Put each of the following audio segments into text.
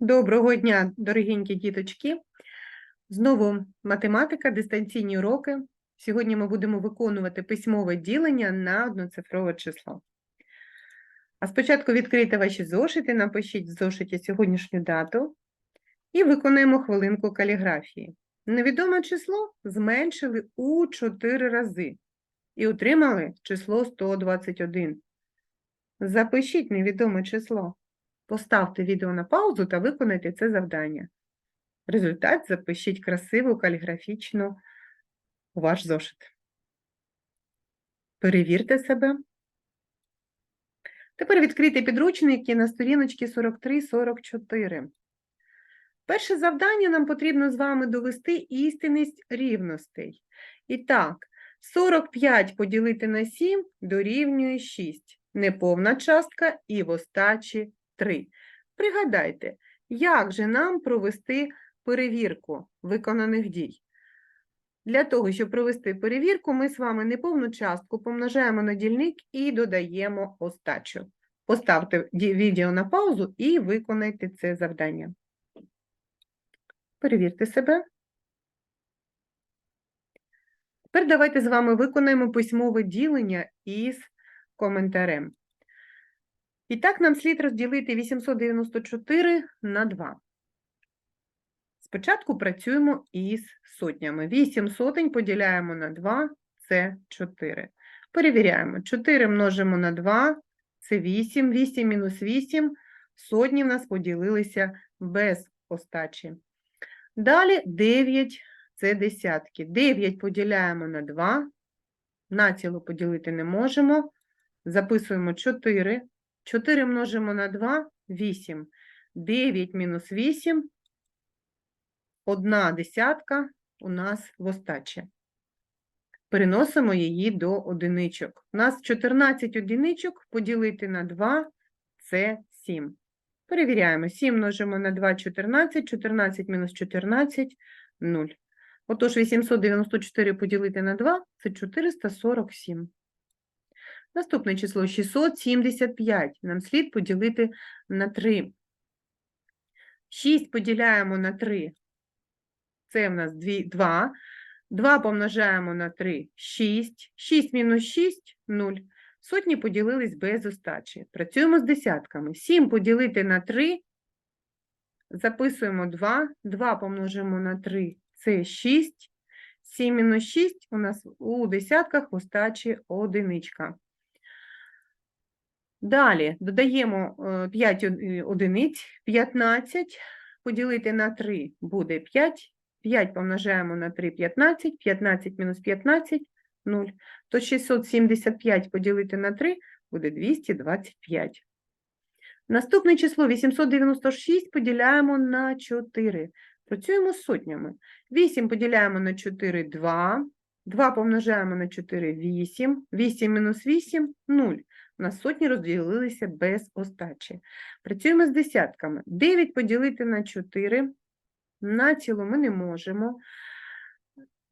Доброго дня, дорогенькі діточки. Знову математика, дистанційні уроки. Сьогодні ми будемо виконувати письмове ділення на одноцифрове число. А спочатку відкрийте ваші зошити, напишіть в зошиті сьогоднішню дату і виконуємо хвилинку каліграфії. Невідоме число зменшили у 4 рази і отримали число 121. Запишіть невідоме число. Поставте відео на паузу та виконайте це завдання. Результат запишіть красиво, каліграфічно у ваш зошит. Перевірте себе. Тепер відкрийте підручники на сторіночці 43-44. Перше завдання нам потрібно з вами довести істинність рівностей. І так, 45 поділити на 7 дорівнює 6. Неповна частка і в остачі 3. Пригадайте, як же нам провести перевірку виконаних дій? Для того, щоб провести перевірку, ми з вами неповну частку помножаємо на дільник і додаємо остачу. Поставте відео на паузу і виконайте це завдання. Перевірте себе. Тепер давайте з вами виконаємо письмове ділення із коментарем. І так нам слід розділити 894 на 2. Спочатку працюємо із сотнями. 8 сотень поділяємо на 2 – це 4. Перевіряємо. 4 множимо на 2 – це 8. 8 мінус 8 – сотні в нас поділилися без остачі. Далі 9 – це десятки. 9 поділяємо на 2. Націло поділити не можемо. Записуємо 4. 4 множимо на 2 – 8. 9 мінус 8 – одна десятка у нас в остачі. Переносимо її до одиничок. У нас 14 одиничок поділити на 2 – це 7. Перевіряємо. 7 множимо на 2 – 14, 14 мінус 14 – 0. Отож, 894 поділити на 2 – це 447. Наступне число 675. Нам слід поділити на 3. 6 поділяємо на 3. Це в нас 2. 2 помножаємо на 3 – 6. 6 мінус 6 – 0. Сотні поділились без остачі. Працюємо з десятками. 7 поділити на 3. Записуємо 2. 2 помножимо на 3 – це 6. 7 мінус 6 у нас у десятках остачі одиничка. Далі додаємо 5 одиниць, 15 поділити на 3 буде 5, 5 помножаємо на 3 – 15, 15 мінус 15 – 0. То 675 поділити на 3 буде 225. Наступне число 896 поділяємо на 4. Працюємо з сотнями. 8 поділяємо на 4 – 2, 2 помножаємо на 4 – 8, 8 мінус 8 – 0. У нас сотні розділилися без остачі. Працюємо з десятками. 9 поділити на 4. На цілу ми не можемо.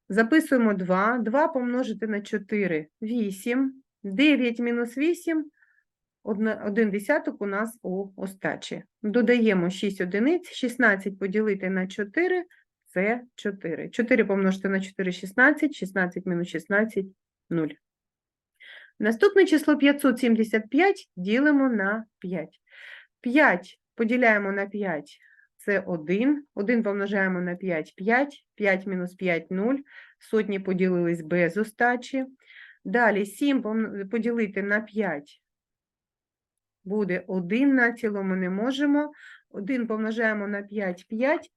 Записуємо 2. 2 помножити на 4 – 8. 9 мінус 8 – 1 десяток у нас у остачі. Додаємо 6 одиниць. 16 поділити на 4 – це 4. 4 помножити на 4 – 16. 16 мінус 16 – 0. Наступне число 575 ділимо на 5. 5 поділяємо на 5 – це 1. 1 помножаємо на 5 – 5. 5 мінус 5 – 0. Сотні поділились без остачі. Далі 7 поділити на 5 буде 1 на цілому не можемо. 1 помножаємо на 5 – 5.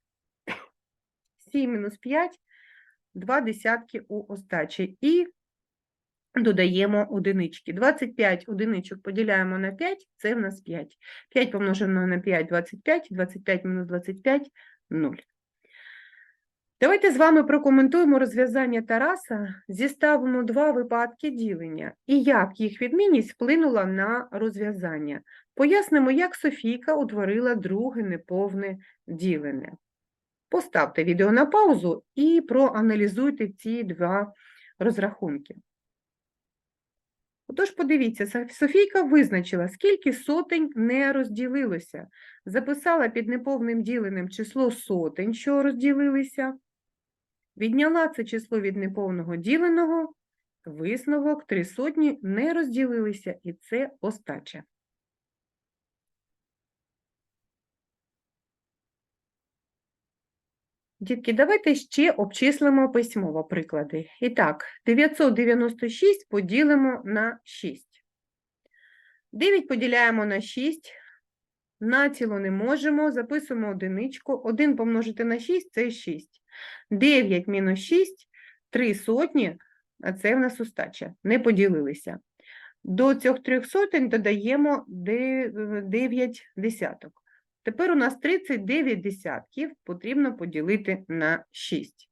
7 мінус 5 – 2 десятки у остачі. І додаємо одинички. 25 одиничок поділяємо на 5, це в нас 5. 5 помножено на 5 – 25, 25 мінус 25 – 0. Давайте з вами прокоментуємо розв'язання Тараса, зіставимо два випадки ділення і як їх відмінність вплинула на розв'язання. Пояснимо, як Софійка утворила друге неповне ділене. Поставте відео на паузу і проаналізуйте ці два розрахунки. Отож, подивіться, Софійка визначила, скільки сотень не розділилося. Записала під неповним діленим число сотень, що розділилися. Відняла це число від неповного діленого, висновок три сотні не розділилися, і це остача. Дітки, давайте ще обчислимо письмово приклади. І так, 996 поділимо на 6. 9 поділяємо на 6. Націло не можемо, записуємо одиничку. 1 помножити на 6 – це 6. 9 мінус 6 – 3 сотні, а це в нас остача. Не поділилися. До цих трьох сотень додаємо 9 десяток. Тепер у нас 39 десятків потрібно поділити на 6.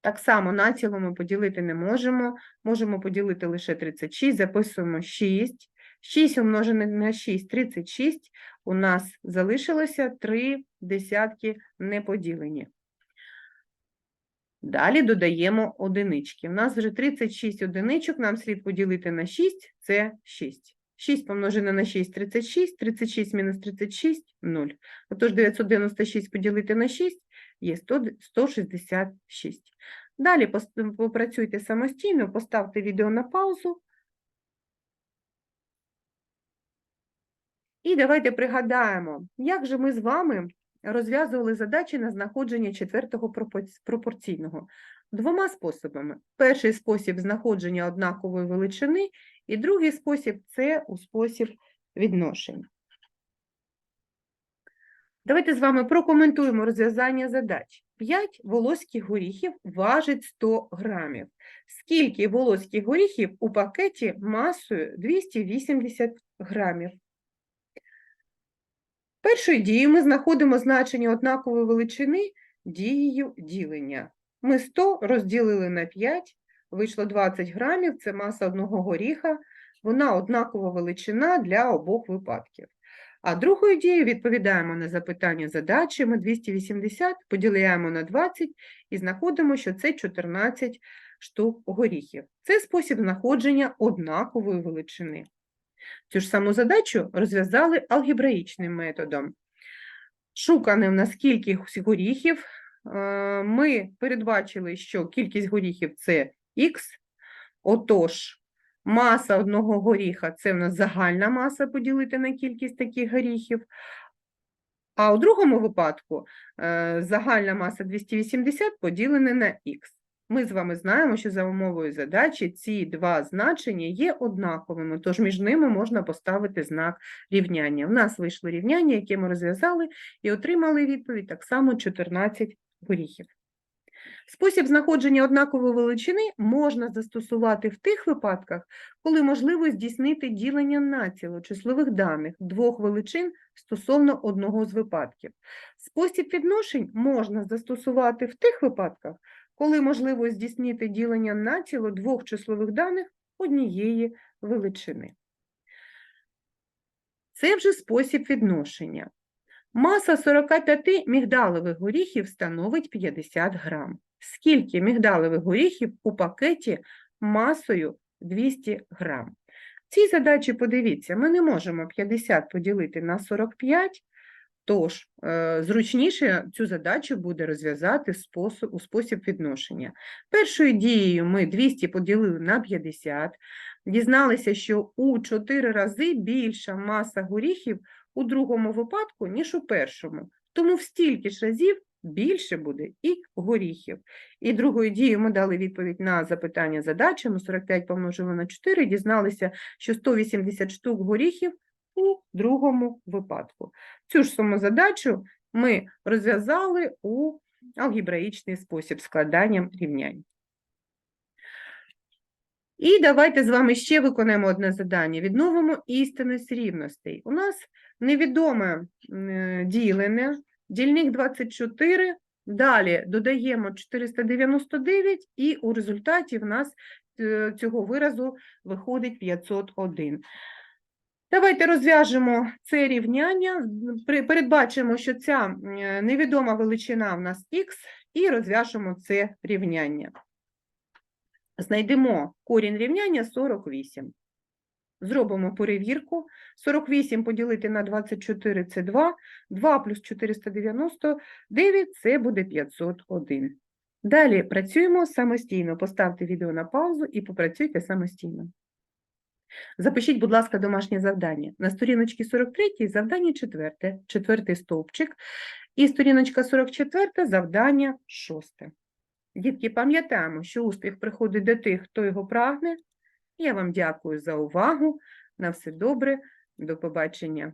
Так само націло ми поділити не можемо. Можемо поділити лише 36, записуємо 6. 6 умножене на 6 – 36. У нас залишилося 3 десятки неподілені. Далі додаємо одинички. У нас вже 36 одиничок, нам слід поділити на 6 – це 6. 6 помножене на 6 – 36, 36 мінус 36 – 0. Отож 996 поділити на 6 є 166. Далі попрацюйте самостійно, поставте відео на паузу. І давайте пригадаємо, як же ми з вами розв'язували задачі на знаходження четвертого пропорц- пропорційного. Двома способами. Перший спосіб знаходження однакової величини, і другий спосіб це у спосіб відношень. Давайте з вами прокоментуємо розв'язання задач. 5 волоських горіхів важить 100 грамів. Скільки волоських горіхів у пакеті масою 280 грамів? Першою дією ми знаходимо значення однакової величини дією ділення. Ми 100 розділили на 5, вийшло 20 грамів, це маса одного горіха, вона однакова величина для обох випадків. А другою дією відповідаємо на запитання задачі, ми 280 поділяємо на 20 і знаходимо, що це 14 штук горіхів. Це спосіб знаходження однакової величини. Цю ж саму задачу розв'язали алгебраїчним методом. Шукане в нас кількість горіхів. Е, Ми передбачили, що кількість горіхів це х. Отож, маса одного горіха це в нас загальна маса поділити на кількість таких горіхів. А у другому випадку е, загальна маса 280 поділена на х. Ми з вами знаємо, що за умовою задачі ці два значення є однаковими, тож між ними можна поставити знак рівняння. У нас вийшло рівняння, яке ми розв'язали, і отримали відповідь так само 14 горіхів. Спосіб знаходження однакової величини можна застосувати в тих випадках, коли можливо здійснити ділення націло числових даних двох величин стосовно одного з випадків. Спосіб відношень можна застосувати в тих випадках, коли можливо здійснити ділення націло двох числових даних однієї величини. Це вже спосіб відношення. Маса 45 мігдалевих горіхів становить 50 грам. Скільки мігдалевих горіхів у пакеті масою 200 грам? Цій задачі подивіться, ми не можемо 50 поділити на 45, тож е, зручніше цю задачу буде розв'язати у спосіб відношення. Першою дією ми 200 поділили на 50, дізналися, що у 4 рази більша маса горіхів у другому випадку, ніж у першому. Тому в стільки ж разів більше буде і горіхів. І другою дією ми дали відповідь на запитання задачі. Ми 45 помножили на 4, дізналися, що 180 штук горіхів у другому випадку. Цю ж саму задачу ми розв'язали у алгебраїчний спосіб складанням рівнянь. І давайте з вами ще виконаємо одне завдання. Відновимо істинність рівностей. У нас невідоме е, ділене, дільник 24, далі додаємо 499, і у результаті в нас е, цього виразу виходить 501. Давайте розв'яжемо це рівняння, передбачимо, що ця невідома величина в нас х, і розв'яжемо це рівняння. Знайдемо корінь рівняння 48. Зробимо перевірку. 48 поділити на 24 – це 2. 2 плюс 499 – це буде 501. Далі працюємо самостійно. Поставте відео на паузу і попрацюйте самостійно. Запишіть, будь ласка, домашнє завдання. На сторіночці 43 завдання четверте, четвертий стовпчик, і сторіночка 44 завдання шосте. Дітки, пам'ятаємо, що успіх приходить до тих, хто його прагне. Я вам дякую за увагу. На все добре. До побачення.